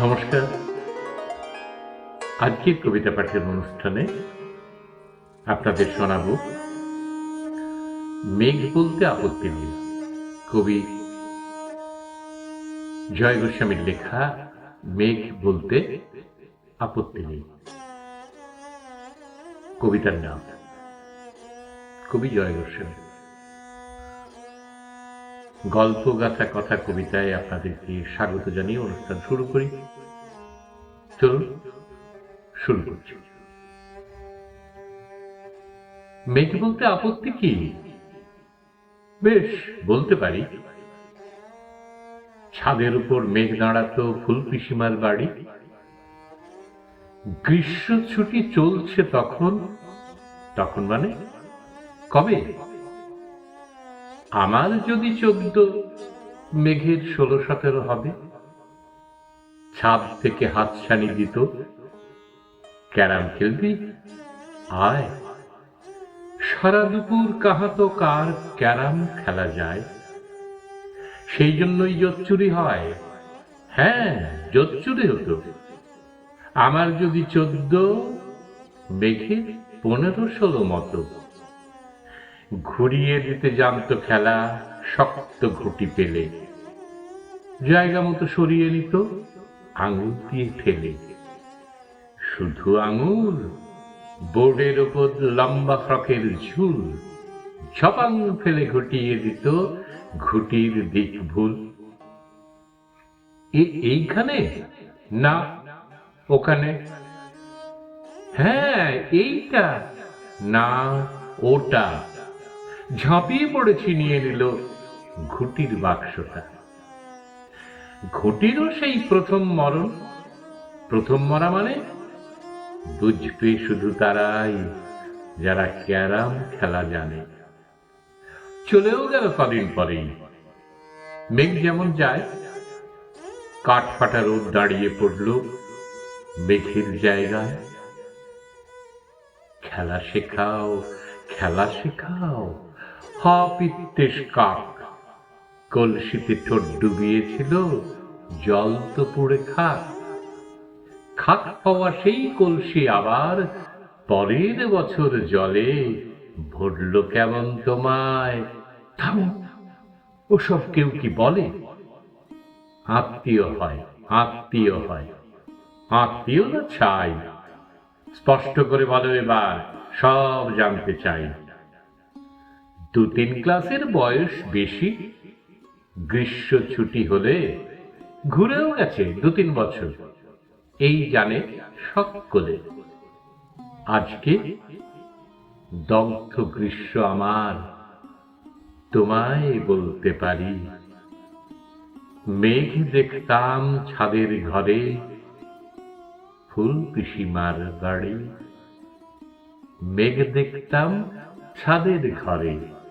নমস্কার। আজকের কবিতা পাঠের অনুষ্ঠানে আপনাদের শোনাব, মেঘ বলতে আপত্তি নেই। কবি জয় গোস্বামীর লেখা, মেঘ বলতে আপত্তি নেই। কবিতার নাম, কবি জয় গোস্বামী। গল্প গাথা কথা কবিতায় আপনাদেরকে স্বাগত জানিয়ে অনুষ্ঠান শুরু করি। চলুন, শুরু করছি। মেঘ বলতে আপত্তি কি? বেশ, বলতে পারি। ছাদের উপর মেঘ দাঁড়াতো ফুল পিসিমার বাড়ি। গ্রীষ্ম ছুটি চলছে তখন। তখন মানে? কবে? আমার যদি চোদ্দ, মেঘের ষোলো, সতেরো হবে। ছাদ থেকে হাতছানি দিত। ক্যারাম খেলবি? আয়। সারা দুপুর কাহাতো কার ক্যারাম খেলা যায়। সেই জন্যই জোচ্চুরি হয়। হ্যাঁ জোচ্চুরি হতো। আমার যদি চোদ্দ, মেঘের পনেরো, ষোলো মতো। ঘুরিয়ে দিতে জানতো খেলা, শক্ত ঘুটি পেলে। জায়গা মতো সরিয়ে নিত, আঙুল দিয়ে ঠেলে। শুধু আঙুল, বোর্ডের ওপর লম্বা ফ্রকের ঝুল ঝপাং ফেলে ঘটিয়ে দিত ঘুটির দিক ভুল। এইখানে? না, ওখানে? হ্যাঁ এইটা। না, ওটা। ঝাঁপিয়ে পড়েছি নিয়ে নিল ঘুটির বাক্সটা। ঘুটিরও সেই প্রথম মরণ। প্রথম মরা মানে বুঝবে শুধু তারাই যারা ক্যারাম খেলা জানে। চলেও গেল কদিন পরেই। মেঘ যেমন যায়, কাঠ ফাটা রোদ দাঁড়িয়ে পড়ল মেঘের জায়গায়। খেলা শেখাও খেলা শেখাও কাক কলসিতে ঠোঁট ডুবিয়েছিল, জল তো পুড়ে খাক। খাক পাওয়া সেই কলসি আবার, পরের বছর জলে ভরল কেমন তোমায়? ওসব কেউ কি বলে? আত্মীয় হয় আত্মীয় হয় আত্মীয় না চাই স্পষ্ট করে বলো এবার, সব জানতে চাই। দু তিন ক্লাসের বয়স বেশি। গ্রীষ্ম ছুটি হলে ঘুরেও গেছে দু তিন বছর। এই জানে সকলে। আজকে দগ্ধ গ্রীষ্ম আমার, তোমায় বলতে পারি। মেঘ দেখতাম ছাদের ঘরে, ফুল পিসিমার বাড়ি মেঘ দেখতাম ছাদের ঘরে।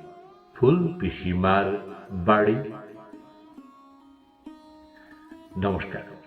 ফুল পিসিমার বাড়ি। নমস্কার।